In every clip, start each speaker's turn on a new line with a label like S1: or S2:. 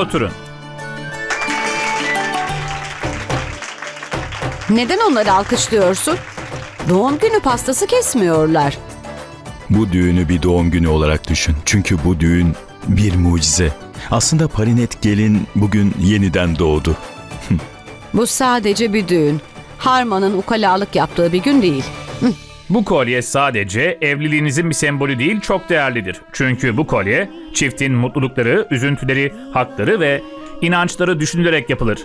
S1: oturun.
S2: Neden onları alkışlıyorsun? Doğum günü pastası kesmiyorlar.
S3: Bu düğünü bir doğum günü olarak düşün. Çünkü bu düğün bir mucize. Aslında Parinet gelin bugün yeniden doğdu.
S2: Bu sadece bir düğün. Harman'ın ukalalık yaptığı bir gün değil.
S1: Bu kolye sadece evliliğinizin bir sembolü değil, çok değerlidir. Çünkü bu kolye çiftin mutlulukları, üzüntüleri, hakları ve inançları düşünülerek yapılır.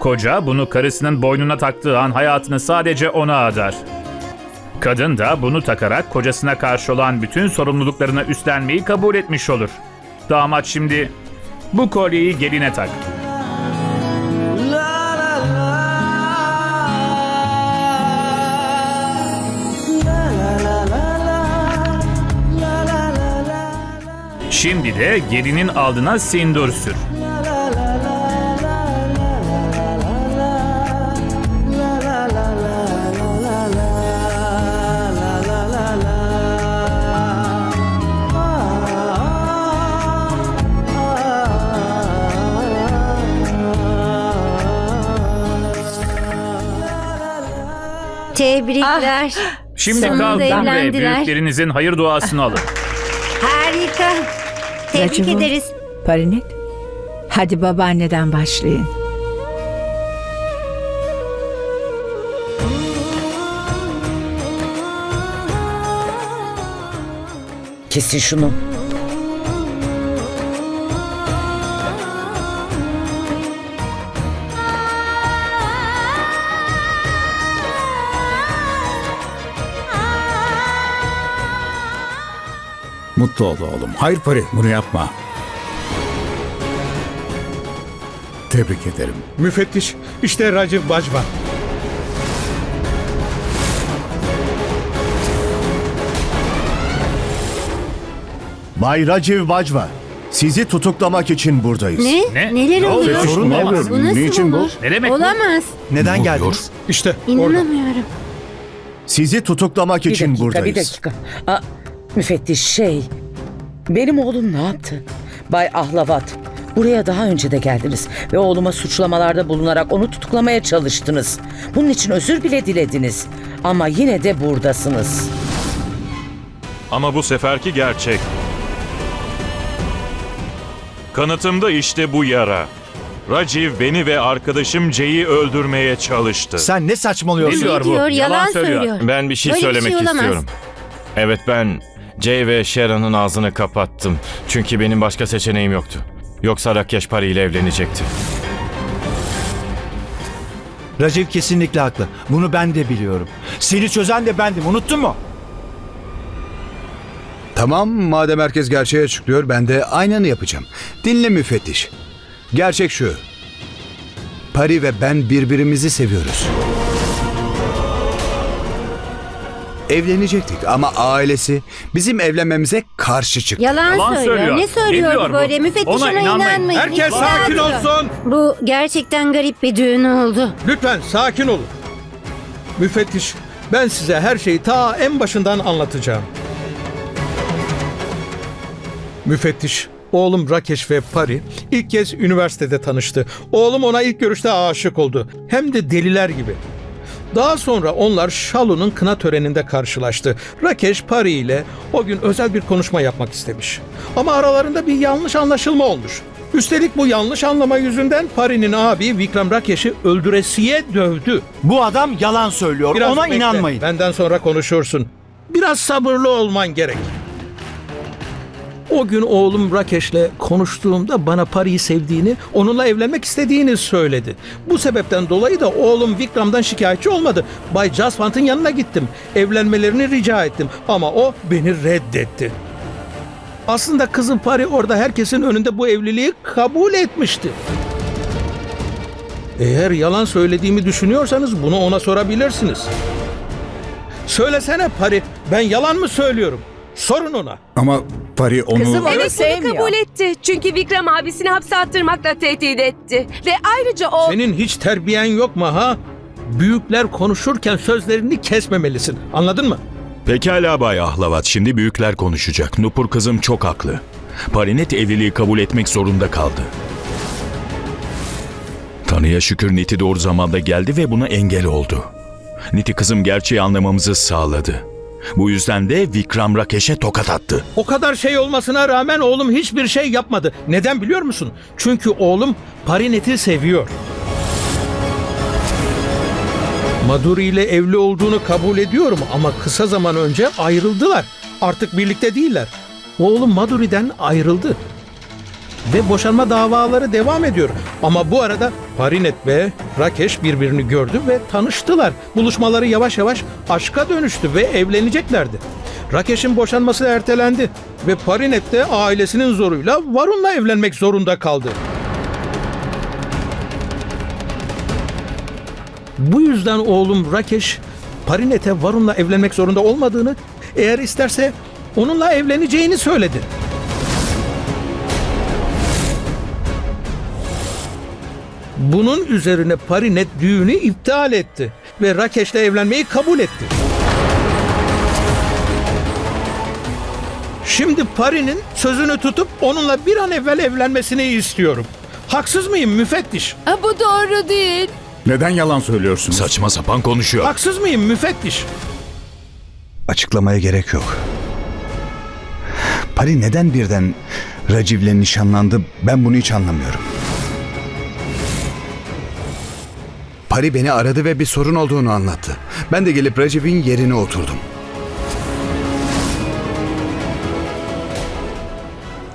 S1: Koca bunu karısının boynuna taktığı an hayatını sadece ona adar. Kadın da bunu takarak kocasına karşı olan bütün sorumluluklarını üstlenmeyi kabul etmiş olur. Damat şimdi bu kolyeyi geline tak. Şimdi de gelinin aldığına sindur sür.
S4: Tebrikler.
S1: Şimdi
S4: Sonunda
S1: kalkın ve
S4: evlendiler.
S1: büyüklerinizin hayır duasını alın.
S4: Harika. Tebrik
S5: Racimo.
S4: ederiz.
S5: Parinet. Hadi babaanneden başlayın.
S6: Kesin şunu.
S7: Mutlu ol oğlum. Hayır Pari bunu yapma. Tebrik ederim.
S8: Müfettiş, işte Raciv Bacva.
S9: Bay Raciv Bacva, sizi tutuklamak için buradayız.
S4: Ne?
S1: Ne?
S4: Neler
S1: Ne
S4: oluyor?
S9: Sorun ne oluyor?
S4: Bu nasıl
S9: Niçin bu?
S4: olur?
S1: Ne demek bu?
S4: Olamaz.
S9: Neden
S3: Ne
S9: geldiniz?
S8: İşte orada.
S4: İnanamıyorum.
S9: Sizi tutuklamak
S6: Bir
S9: için
S6: dakika,
S9: buradayız.
S6: bir dakika. Aa, müfettiş şey, benim oğlum ne yaptı? Bay Ahlavat, buraya daha önce de geldiniz ve oğluma suçlamalarda bulunarak onu tutuklamaya çalıştınız. Bunun için özür bile dilediniz. Ama yine de buradasınız.
S10: Ama bu seferki gerçek. Kanıtımda işte bu yara. Raciv beni ve arkadaşım Jay'i öldürmeye çalıştı.
S9: Sen ne saçmalıyorsun?
S1: Ne diyor bu? Yalan
S4: Yalan
S1: söylüyor.
S4: söylüyor.
S10: Ben bir şey
S4: Böyle bir
S10: söylemek
S4: şey olamaz.
S10: istiyorum. Evet ben Jay ve Sharon'ın ağzını kapattım. Çünkü benim başka seçeneğim yoktu. Yoksa Rakesh Pari ile evlenecekti.
S9: Raciv kesinlikle haklı. Bunu ben de biliyorum. Seni çözen de bendim. Unuttun mu?
S7: Tamam madem herkes gerçeği açıklıyor ben de aynını yapacağım. Dinle müfettiş. Gerçek şu. Pari ve ben birbirimizi seviyoruz. Evlenecektik ama ailesi bizim evlenmemize karşı çıktı.
S4: Yalan,
S1: Yalan
S4: söylüyor.
S1: söylüyor.
S4: Ne söylüyor
S1: Ne diyor
S4: bu
S1: bu?
S4: böyle? Müfettiş
S1: Ona
S4: ona,
S1: inanmayın.
S4: inanmayın.
S8: Herkes
S4: İftira
S8: sakin
S4: atıyor.
S8: olsun.
S4: Bu gerçekten garip bir düğün oldu.
S8: Lütfen sakin olun. Müfettiş, ben size her şeyi ta en başından anlatacağım. Müfettiş, oğlum Rakeş ve Pari ilk kez üniversitede tanıştı. Oğlum ona ilk görüşte aşık oldu. Hem de deliler gibi. Daha sonra onlar Şalu'nun kına töreninde karşılaştı. Rakeş Pari ile o gün özel bir konuşma yapmak istemiş. Ama aralarında bir yanlış anlaşılma olmuş. Üstelik bu yanlış anlama yüzünden Pari'nin abi Vikram Rakeş'i öldüresiye dövdü.
S9: Bu adam yalan söylüyor.
S8: Biraz
S9: Ona
S8: bekle,
S9: inanmayın.
S8: Benden sonra konuşursun. Biraz sabırlı olman gerek. O gün oğlum Rakeş'le konuştuğumda bana Pari'yi sevdiğini, onunla evlenmek istediğini söyledi. Bu sebepten dolayı da oğlum Vikram'dan şikayetçi olmadı. Bay Jaswant'ın yanına gittim. Evlenmelerini rica ettim ama o beni reddetti. Aslında kızım Pari orada herkesin önünde bu evliliği kabul etmişti. Eğer yalan söylediğimi düşünüyorsanız bunu ona sorabilirsiniz. Söylesene Pari, ben yalan mı söylüyorum? Sorun ona.
S7: Ama Pari onu...
S5: Kızım onu
S11: Evet bunu
S5: sevmiyor.
S11: kabul etti. Çünkü Vikram abisini hapse attırmakla tehdit etti. Ve ayrıca o...
S8: Senin hiç terbiyen yok mu ha? Büyükler konuşurken sözlerini kesmemelisin. Anladın mı?
S3: Pekala Bay Ahlavat, şimdi büyükler konuşacak. Nupur kızım çok haklı. Parinet evliliği kabul etmek zorunda kaldı. Tanrı'ya şükür Niti doğru zamanda geldi ve buna engel oldu. Niti kızım gerçeği anlamamızı sağladı. Bu yüzden de Vikram Rakeş'e tokat attı.
S8: O kadar şey olmasına rağmen oğlum hiçbir şey yapmadı. Neden biliyor musun? Çünkü oğlum Parinet'i seviyor. Maduri ile evli olduğunu kabul ediyorum ama kısa zaman önce ayrıldılar. Artık birlikte değiller. Oğlum Maduri'den ayrıldı. Ve boşanma davaları devam ediyor. Ama bu arada Parinet ve Rakeş birbirini gördü ve tanıştılar. Buluşmaları yavaş yavaş aşka dönüştü ve evleneceklerdi. Rakeş'in boşanması ertelendi ve Parinet de ailesinin zoruyla Varun'la evlenmek zorunda kaldı. Bu yüzden oğlum Rakeş Parinet'e Varun'la evlenmek zorunda olmadığını, eğer isterse onunla evleneceğini söyledi. Bunun üzerine Parinet düğünü iptal etti ve Rakeş'le evlenmeyi kabul etti. Şimdi Pari'nin sözünü tutup onunla bir an evvel evlenmesini istiyorum. Haksız mıyım müfettiş?
S11: Bu doğru değil.
S12: Neden yalan söylüyorsunuz?
S3: Saçma sapan konuşuyor.
S8: Haksız mıyım müfettiş?
S7: Açıklamaya gerek yok. Pari neden birden Raciv'le nişanlandı ben bunu hiç anlamıyorum. Pari beni aradı ve bir sorun olduğunu anlattı. Ben de gelip Raciv'in yerine oturdum.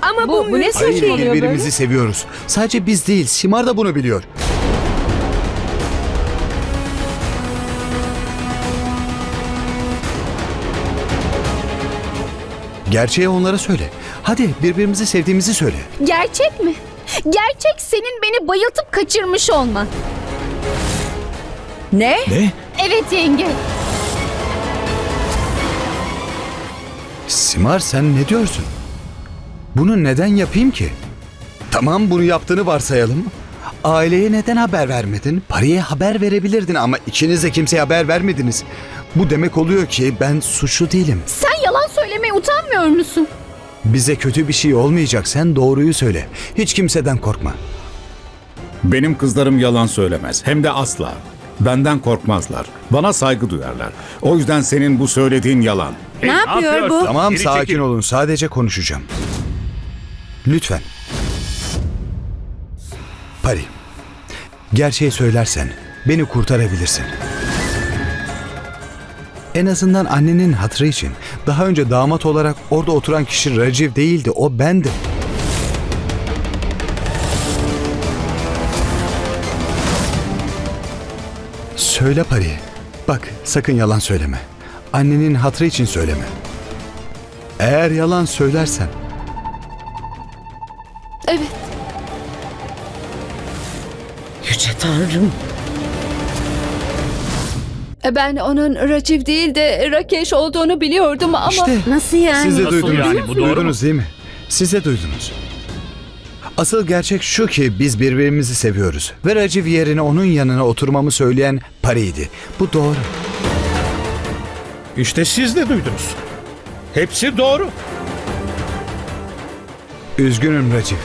S11: Ama bu,
S2: bu ne saçmalıyor
S7: birbirimizi seviyoruz. Sadece biz değil, Simar da bunu biliyor. Gerçeği onlara söyle. Hadi birbirimizi sevdiğimizi söyle.
S13: Gerçek mi? Gerçek senin beni bayıltıp kaçırmış olman.
S5: Ne?
S3: Ne?
S13: Evet yenge.
S7: Simar sen ne diyorsun? Bunu neden yapayım ki? Tamam bunu yaptığını varsayalım. Aileye neden haber vermedin? Pariye haber verebilirdin ama ikiniz de kimseye haber vermediniz. Bu demek oluyor ki ben suçlu değilim.
S13: Sen yalan söylemeye utanmıyor musun?
S7: Bize kötü bir şey olmayacak. Sen doğruyu söyle. Hiç kimseden korkma.
S12: Benim kızlarım yalan söylemez. Hem de asla. Benden korkmazlar. Bana saygı duyarlar. O yüzden senin bu söylediğin yalan.
S2: Ne yapıyor bu?
S7: Tamam
S1: Geri
S7: sakin
S1: çekil.
S7: olun. Sadece konuşacağım. Lütfen. Pari. Gerçeği söylersen beni kurtarabilirsin. En azından annenin hatırı için. Daha önce damat olarak orada oturan kişi Raciv değildi. O bendim. Söyle Pari. Bak sakın yalan söyleme. Annenin hatırı için söyleme. Eğer yalan söylersen
S11: Evet.
S6: Yüce Tanrım.
S11: E, Ben onun Raciv değil de Rakeş olduğunu biliyordum ama...
S7: işte
S4: Nasıl yani?
S7: siz de
S1: Nasıl
S7: duydunuz.
S1: yani? Bu doğru mu?
S7: duydunuz değil mi? Siz de duydunuz. Asıl gerçek şu ki biz birbirimizi seviyoruz. Ve Raciv yerine onun yanına oturmamı söyleyen Pari'ydi. Bu doğru.
S8: İşte siz de duydunuz. Hepsi doğru.
S7: Üzgünüm Raciv.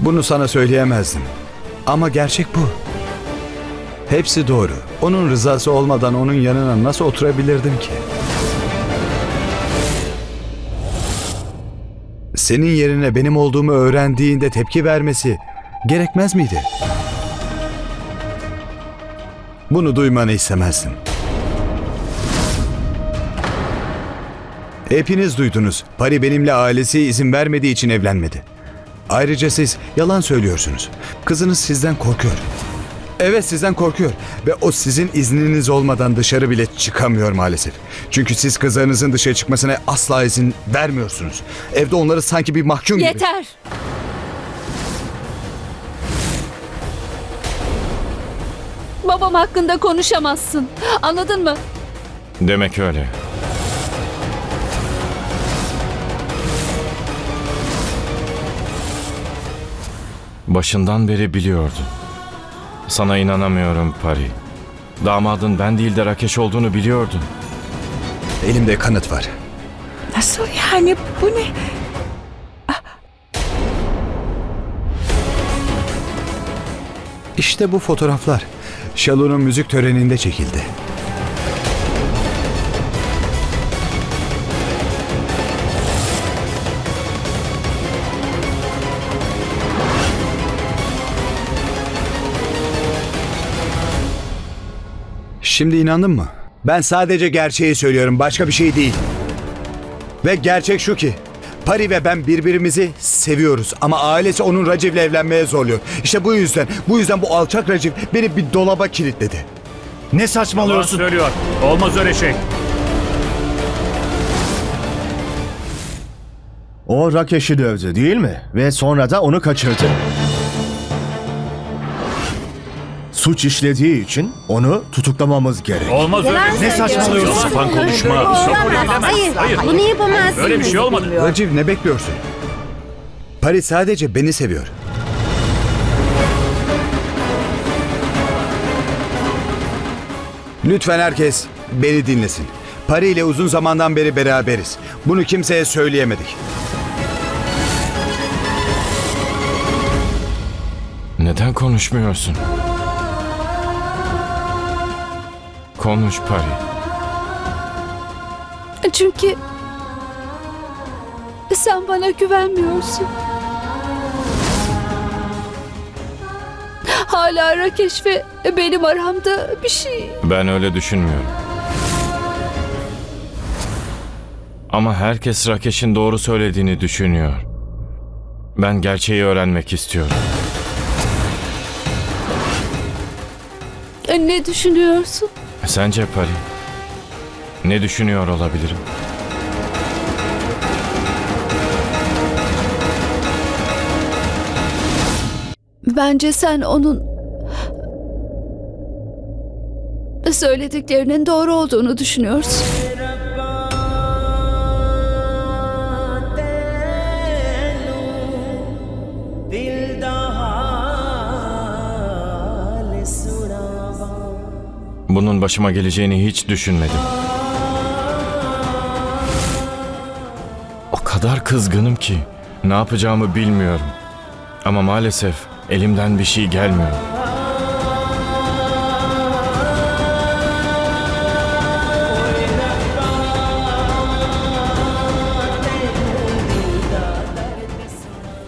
S7: Bunu sana söyleyemezdim. Ama gerçek bu. Hepsi doğru. Onun rızası olmadan onun yanına nasıl oturabilirdim ki? Senin yerine benim olduğumu öğrendiğinde tepki vermesi gerekmez miydi? Bunu duymanı istemezdim. Hepiniz duydunuz. Pari benimle ailesi izin vermediği için evlenmedi. Ayrıca siz yalan söylüyorsunuz. Kızınız sizden korkuyor. Evet sizden korkuyor ve o sizin izniniz olmadan dışarı bile çıkamıyor maalesef. Çünkü siz kızlarınızın dışarı çıkmasına asla izin vermiyorsunuz. Evde onları sanki bir mahkum gibi.
S11: Yeter. Babam hakkında konuşamazsın. Anladın mı?
S10: Demek öyle. Başından beri biliyordun. Sana inanamıyorum Pari. Damadın ben değil de Rakeş olduğunu biliyordun.
S7: Elimde kanıt var.
S5: Nasıl yani? Bu ne?
S7: İşte bu fotoğraflar. Şalu'nun müzik töreninde çekildi. Şimdi inandın mı? Ben sadece gerçeği söylüyorum, başka bir şey değil. Ve gerçek şu ki, Pari ve ben birbirimizi seviyoruz ama ailesi onun Raciv'le evlenmeye zorluyor. İşte bu yüzden, bu yüzden bu alçak Raciv beni bir dolaba kilitledi.
S9: Ne
S1: Yalan
S9: saçmalıyorsun?
S1: söylüyor. Olmaz öyle şey.
S14: O Rakeş'i dövdü değil mi? Ve sonra da onu kaçırdı. Suç işlediği için onu tutuklamamız gerek.
S1: Olmaz öyle şey.
S9: Ne saçmalıyorsun?
S1: Sapan konuşma.
S4: Olamaz.
S1: Kabul.
S4: Hayır,
S1: Hayır.
S4: bunu yapamazsın.
S1: Böyle bir şey olmadı.
S7: Raciv ne bekliyorsun? Pari sadece beni seviyor. Lütfen herkes beni dinlesin. Pari ile uzun zamandan beri beraberiz. Bunu kimseye söyleyemedik.
S10: Neden konuşmuyorsun? Konuş Pari.
S13: Çünkü sen bana güvenmiyorsun. Hala Rakeş ve benim aramda bir şey.
S10: Ben öyle düşünmüyorum. Ama herkes Rakeş'in doğru söylediğini düşünüyor. Ben gerçeği öğrenmek istiyorum.
S13: Ne düşünüyorsun?
S10: Sence Pari? Ne düşünüyor olabilirim?
S13: Bence sen onun söylediklerinin doğru olduğunu düşünüyorsun.
S10: Bunun başıma geleceğini hiç düşünmedim. O kadar kızgınım ki ne yapacağımı bilmiyorum. Ama maalesef elimden bir şey gelmiyor.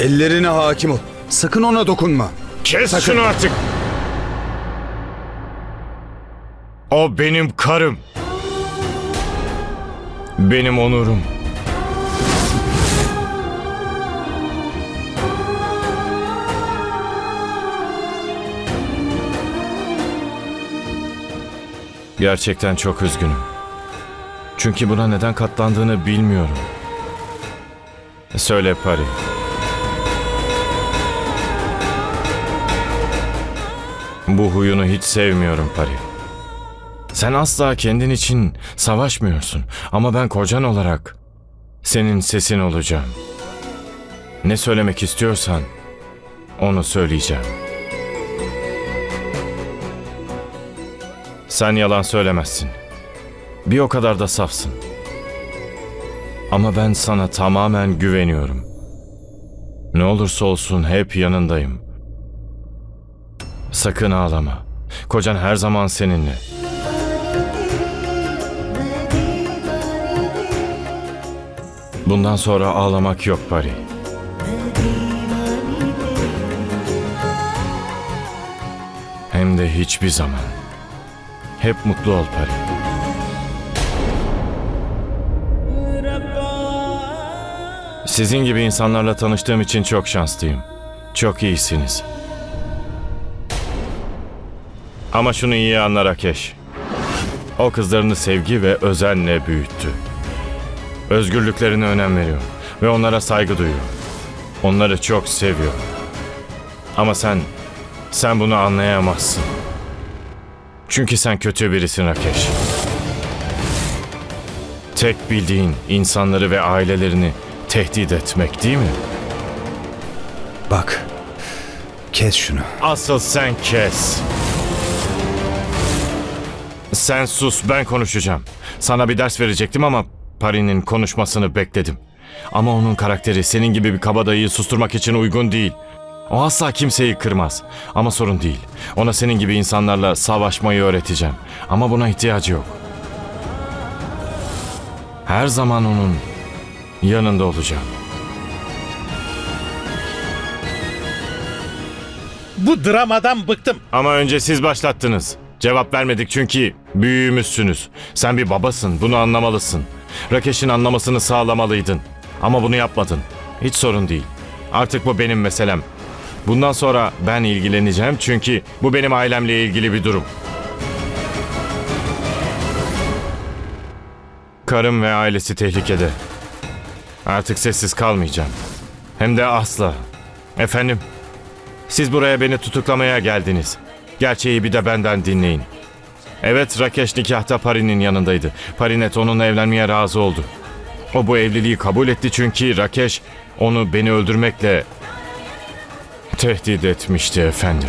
S7: Ellerine hakim ol. Sakın ona dokunma.
S10: Kes şunu artık. O benim karım. Benim onurum. Gerçekten çok üzgünüm. Çünkü buna neden katlandığını bilmiyorum. Söyle Pari. Bu huyunu hiç sevmiyorum Pari. Sen asla kendin için savaşmıyorsun ama ben kocan olarak senin sesin olacağım. Ne söylemek istiyorsan onu söyleyeceğim. Sen yalan söylemezsin. Bir o kadar da safsın. Ama ben sana tamamen güveniyorum. Ne olursa olsun hep yanındayım. Sakın ağlama. Kocan her zaman seninle. Bundan sonra ağlamak yok Pari. Hem de hiçbir zaman. Hep mutlu ol Pari. Sizin gibi insanlarla tanıştığım için çok şanslıyım. Çok iyisiniz. Ama şunu iyi anla Rakeş. O kızlarını sevgi ve özenle büyüttü. Özgürlüklerine önem veriyor ve onlara saygı duyuyor. Onları çok seviyor. Ama sen, sen bunu anlayamazsın. Çünkü sen kötü birisin Rakeş. Tek bildiğin insanları ve ailelerini tehdit etmek değil mi?
S7: Bak. Kes şunu.
S10: Asıl sen kes. Sen sus ben konuşacağım. Sana bir ders verecektim ama Pari'nin konuşmasını bekledim. Ama onun karakteri senin gibi bir kabadayıyı susturmak için uygun değil. O asla kimseyi kırmaz. Ama sorun değil. Ona senin gibi insanlarla savaşmayı öğreteceğim. Ama buna ihtiyacı yok. Her zaman onun yanında olacağım.
S8: Bu dramadan bıktım.
S10: Ama önce siz başlattınız. Cevap vermedik çünkü büyüğümüzsünüz. Sen bir babasın, bunu anlamalısın. Rakeş'in anlamasını sağlamalıydın. Ama bunu yapmadın. Hiç sorun değil. Artık bu benim meselem. Bundan sonra ben ilgileneceğim çünkü bu benim ailemle ilgili bir durum. Karım ve ailesi tehlikede. Artık sessiz kalmayacağım. Hem de asla. Efendim, siz buraya beni tutuklamaya geldiniz. Gerçeği bir de benden dinleyin. Evet Rakeş nikahta Pari'nin yanındaydı. Parinet onunla evlenmeye razı oldu. O bu evliliği kabul etti çünkü Rakeş onu beni öldürmekle tehdit etmişti efendim.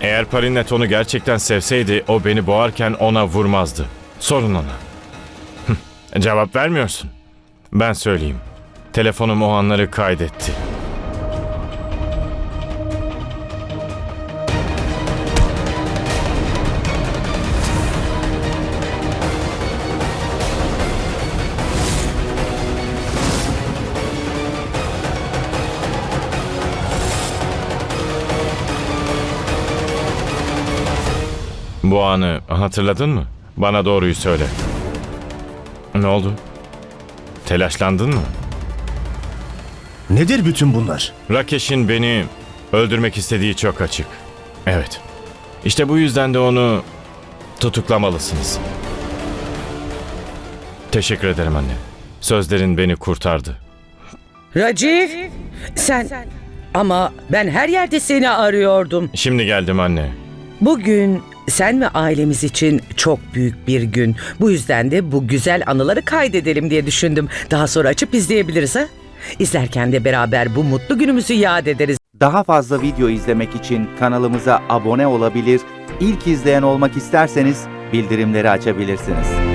S10: Eğer Parinet onu gerçekten sevseydi o beni boğarken ona vurmazdı. Sorun ona. Cevap vermiyorsun. Ben söyleyeyim. Telefonum o anları kaydetti. Bu anı hatırladın mı? Bana doğruyu söyle. Ne oldu? Telaşlandın mı?
S14: Nedir bütün bunlar?
S10: Rakeş'in beni öldürmek istediği çok açık. Evet. İşte bu yüzden de onu tutuklamalısınız. Teşekkür ederim anne. Sözlerin beni kurtardı.
S6: Raciv sen ama ben her yerde seni arıyordum.
S10: Şimdi geldim anne.
S6: Bugün sen ve ailemiz için çok büyük bir gün. Bu yüzden de bu güzel anıları kaydedelim diye düşündüm. Daha sonra açıp izleyebiliriz ha? İzlerken de beraber bu mutlu günümüzü yad ederiz.
S15: Daha fazla video izlemek için kanalımıza abone olabilir, ilk izleyen olmak isterseniz bildirimleri açabilirsiniz.